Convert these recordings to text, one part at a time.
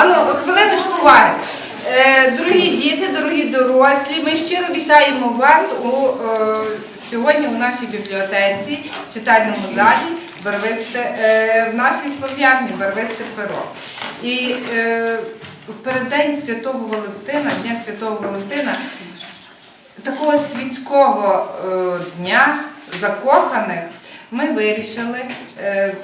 Ану, хвилиночку уваги. Е, Дорогі діти, дорогі дорослі, ми щиро вітаємо вас у, е, сьогодні у нашій бібліотеці, в читальному залі Барвисте, е, в нашій слов'ярні Барвисте перо. І е, в переддень Святого Валентина, Дня Святого Валентина, такого світського е, дня закоханих ми вирішили е,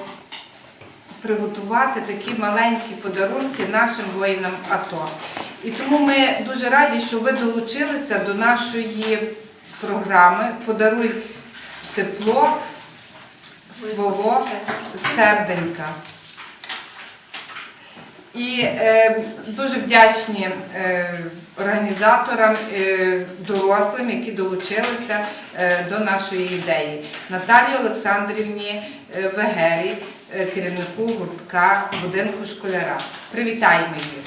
приготувати такі маленькі подарунки нашим воїнам АТО. І тому ми дуже раді, що ви долучилися до нашої програми Подаруй тепло свого серденька. І е, дуже вдячні е, організаторам, е, дорослим, які долучилися е, до нашої ідеї. Наталії Олександрівні е, Вегері, керівнику гуртка будинку школяра. Привітаємо їх.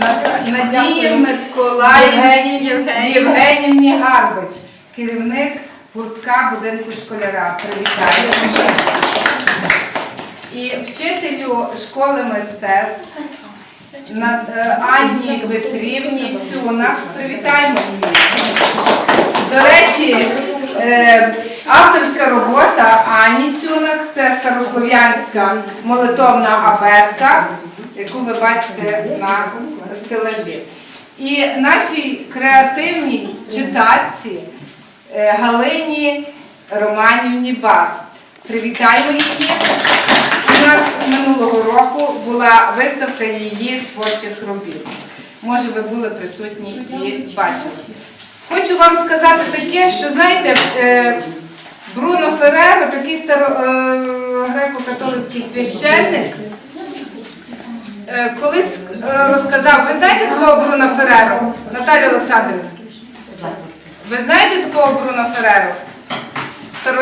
Над- Надії Миколаївні Євгенівні Гарбич, керівник гуртка будинку школяра. Привітаємо. І вчителю школи мистецтв над е, Анні Петрівні Цюнах. Привітаємо її. До речі, е, авторська робота Ані Цюнах це старослов'янська молитовна абетка, яку ви бачите на стелажі. І нашій креативній читачці е, Галині Романівні Бас. Привітаємо її. У нас минулого року була виставка її творчих робіт. Може, ви були присутні і бачили. Хочу вам сказати таке, що знаєте, е, Бруно Фереро, такий старо, е, греко-католицький священник, е, колись е, розказав, ви знаєте такого Бруно Фереро? Наталія Олександрівна? Ви знаєте такого Бруно Ферреро? Е,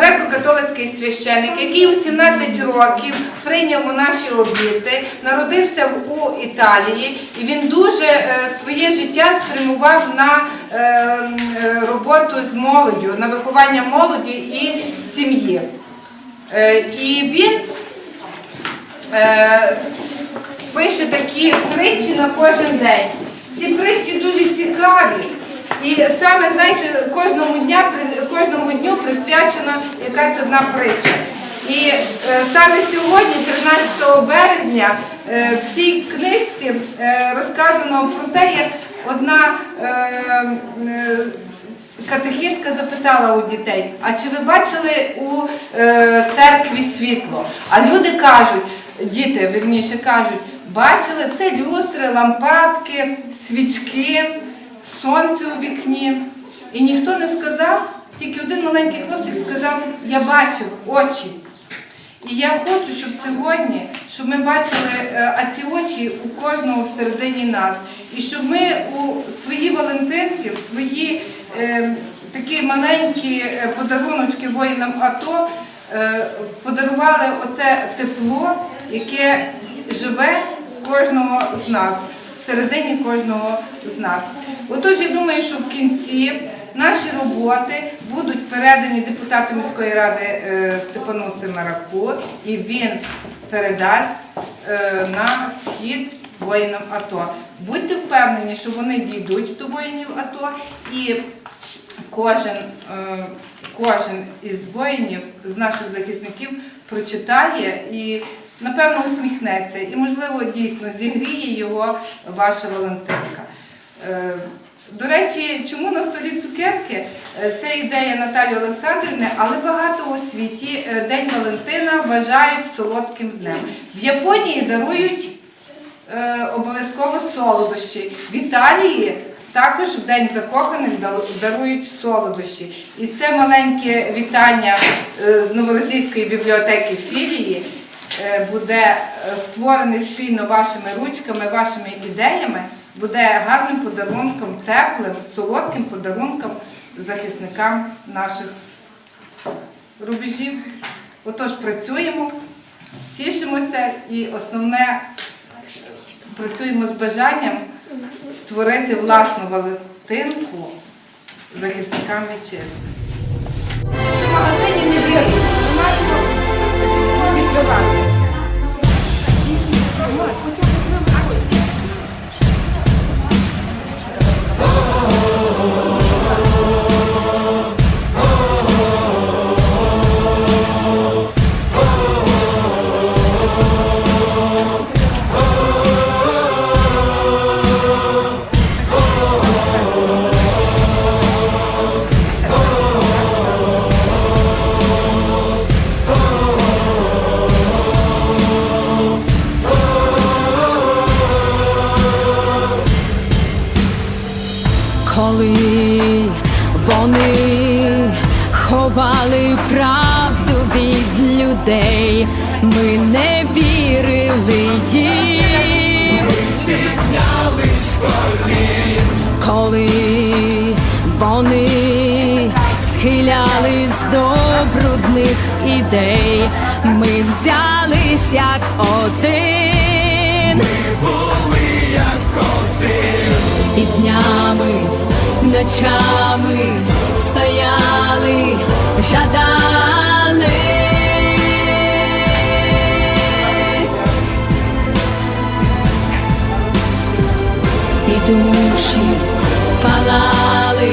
греко-католицький священик, який у 17 років прийняв у наші обіти, народився у Італії, і він дуже е, своє життя спрямував на е, роботу з молоддю, на виховання молоді і сім'ї. І він пише такі притчі на кожен день. Ці притчі дуже цікаві. І саме, знаєте, кожному, дня, кожному дню присвячена якась одна притча. І е, саме сьогодні, 13 березня, е, в цій книжці е, розказано про те, як одна катехітка запитала у дітей, а чи ви бачили у церкві світло? А люди кажуть, діти вірніше кажуть, бачили це люстри, лампадки, свічки, сонце у вікні. і ніхто не сказав, тільки один маленький хлопчик сказав, я бачив очі. І я хочу, щоб сьогодні, щоб ми бачили е, а ці очі у кожного всередині нас. І щоб ми у свої Валентинки, в свої е, такі маленькі е, подаруночки воїнам АТО е, подарували оце тепло, яке живе в кожного з нас, всередині кожного з нас. Отож, я думаю, що в кінці наші роботи будуть передані депутату міської ради е, Степану Семераку, і він передасть е, на схід воїнам АТО. Будьте впевнені, що вони дійдуть до воїнів АТО і кожен, е, кожен із воїнів, з наших захисників, прочитає і, напевно, усміхнеться. І, можливо, дійсно зігріє його ваша Валентинка. Е, До речі, чому на столі цукерки? Е, Це ідея Наталії Олександрівни, але багато у світі е, День Валентина вважають солодким днем. В Японії дарують е, обов'язково солодощі. В Італії також в День закоханих дарують солодощі. І це маленьке вітання з Новоросійської бібліотеки філії буде е, створений спільно вашими ручками, вашими ідеями, буде гарним подарунком, теплим, солодким подарунком захисникам наших рубежів. Отож, працюємо, тішимося і основне працюємо з бажанням створити власну валентинку захисникам вітчизни. В магазині не ми маємо відкривати. Правду від людей, ми не вірили їм. Коли вони схилялись до брудних ідей, ми взялись як один. І днями, ночами стояли, жадали. І душі палали,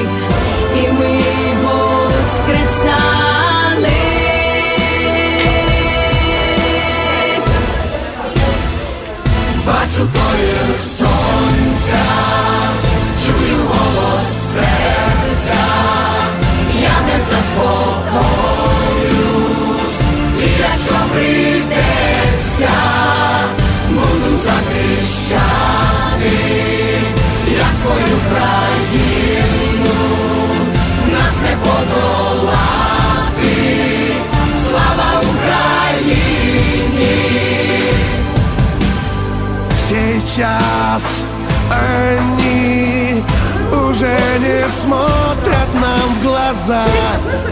і ми воскресали. Бачу твоє сонця, глаза.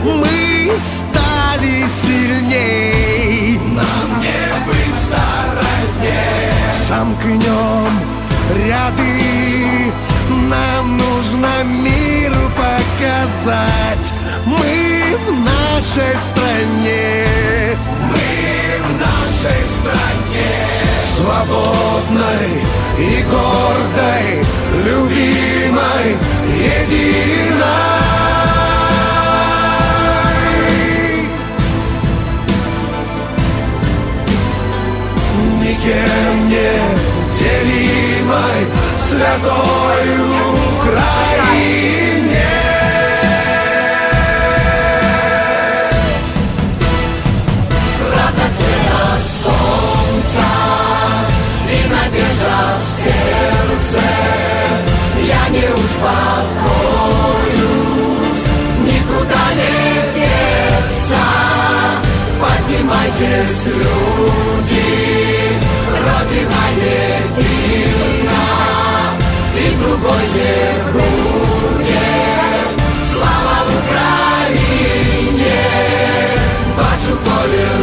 Мы стали сильней. Нам не быть стороне Сомкнем ряды. Нам нужно мир показать. Мы в нашей стране. Мы в нашей стране. Свободной и гордой, любимой, единой. Поднимайтесь, люди, Родина едина, и другой не будет. Слава Украине, бачу колір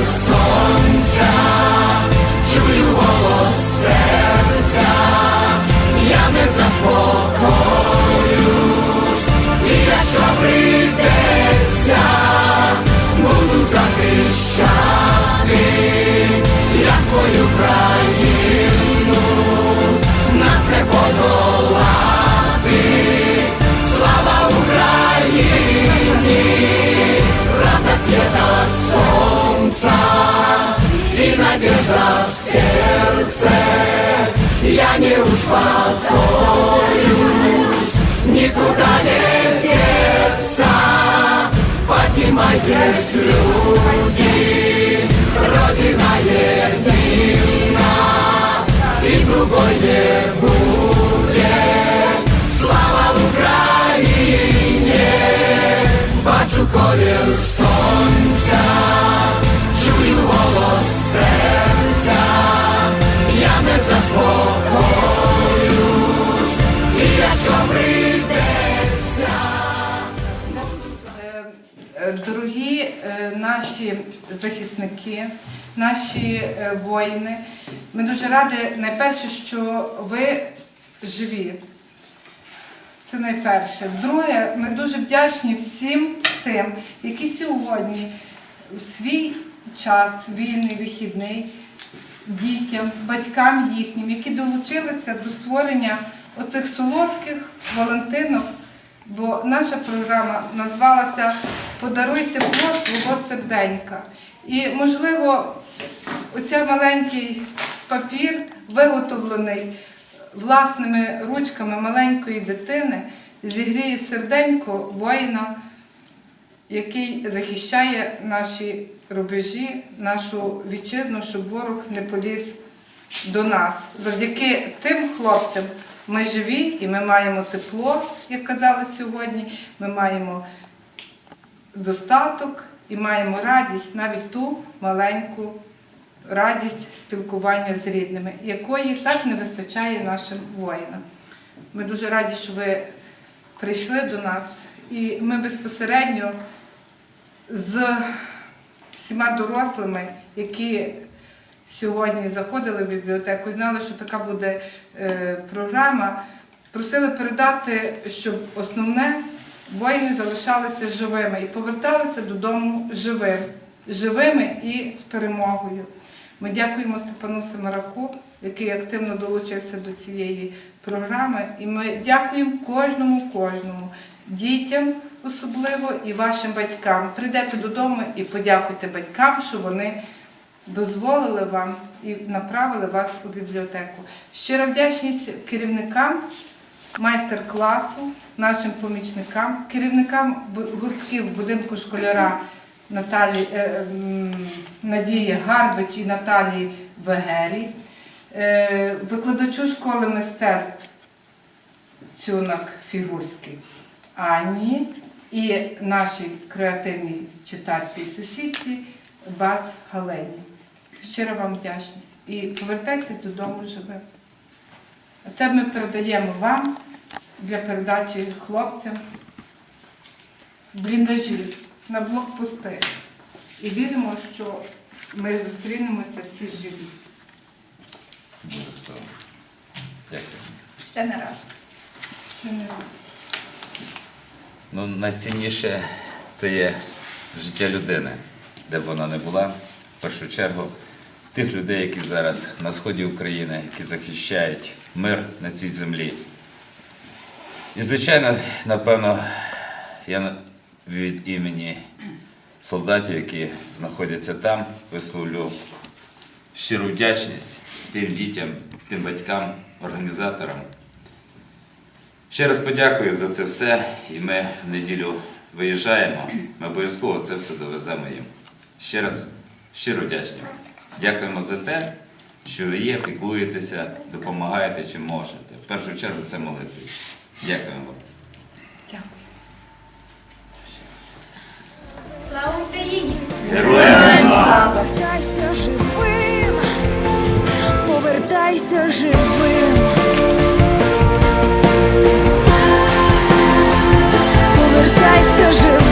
надежда в сердце. Я не успокоюсь, никуда не деться. Поднимайтесь, люди, Родина єдина і другої не захисники, наші е, воїни, ми дуже раді найперше, що ви живі. Це найперше. Друге, ми дуже вдячні всім тим, які сьогодні в свій час, вільний, вихідний, дітям, батькам їхнім, які долучилися до створення оцих солодких Валентинок, бо наша програма назвалася Подаруй тепло свого серденька. І, можливо, оця маленький папір, виготовлений власними ручками маленької дитини, зігріє серденько воїна, який захищає наші рубежі, нашу вітчизну, щоб ворог не поліз до нас. Завдяки тим хлопцям ми живі і ми маємо тепло, як казали сьогодні. Ми маємо достаток і маємо радість, навіть ту маленьку радість спілкування з рідними, якої так не вистачає нашим воїнам. Ми дуже раді, що ви прийшли до нас, і ми безпосередньо з всіма дорослими, які сьогодні заходили в бібліотеку, знали, що така буде е, програма, просили передати, щоб основне воїни залишалися живими і поверталися додому живим, живими і з перемогою. Ми дякуємо Степану Семараку, який активно долучився до цієї програми. І ми дякуємо кожному, кожному, дітям особливо і вашим батькам. Прийдете додому і подякуйте батькам, що вони дозволили вам і направили вас у бібліотеку. Щира вдячність керівникам майстер-класу, нашим помічникам, керівникам гуртків будинку школяра Наталі е, м, Надії Гарбич і Наталії Вегерій, е, викладачу школи мистецтв Цюнак Фігурський Ані і нашій креативній читачці і сусідці Бас Галені. Щира вам вдячність. І повертайтесь додому живим. А це ми передаємо вам для передачі хлопцям бліндажі на блокпости. І віримо, що ми зустрінемося всі живі. Дякую. Ще не раз. Ще не раз. Ну, найцінніше це є життя людини, де б вона не була. В першу чергу тих людей, які зараз на сході України, які захищають мир на цій землі. І, звичайно, напевно, я від імені солдатів, які знаходяться там, висловлю щиру вдячність тим дітям, тим батькам, організаторам. Ще раз подякую за це все, і ми в неділю виїжджаємо. Ми обов'язково це все довеземо їм. Ще раз щиро вдячні. Дякуємо за те, що ви є, піклуєтеся, допомагаєте чи можете. В першу чергу це молитві. Дякуємо вам. Дякую. Слава Україні! Героям! слава! Повертайся живим! Повертайся живим! Повертайся живим!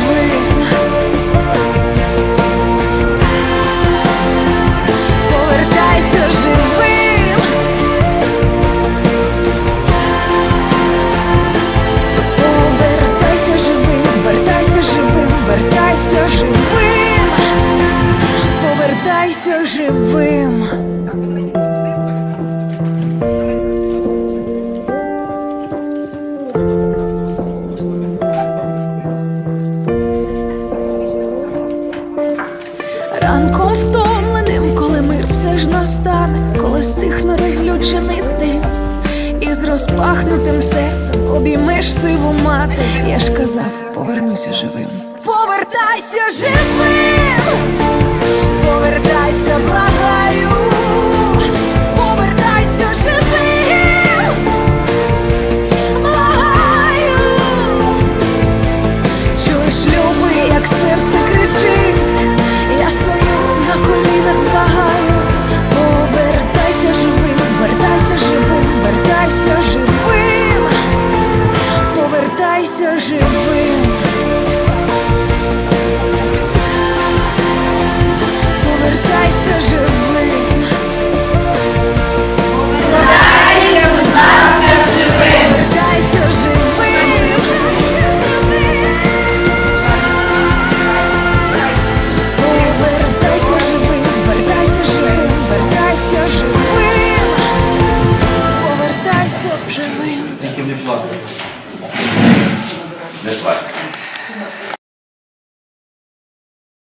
ж казав, повернуся живим. Повертайся живим, повертайся, благаю, повертайся живим.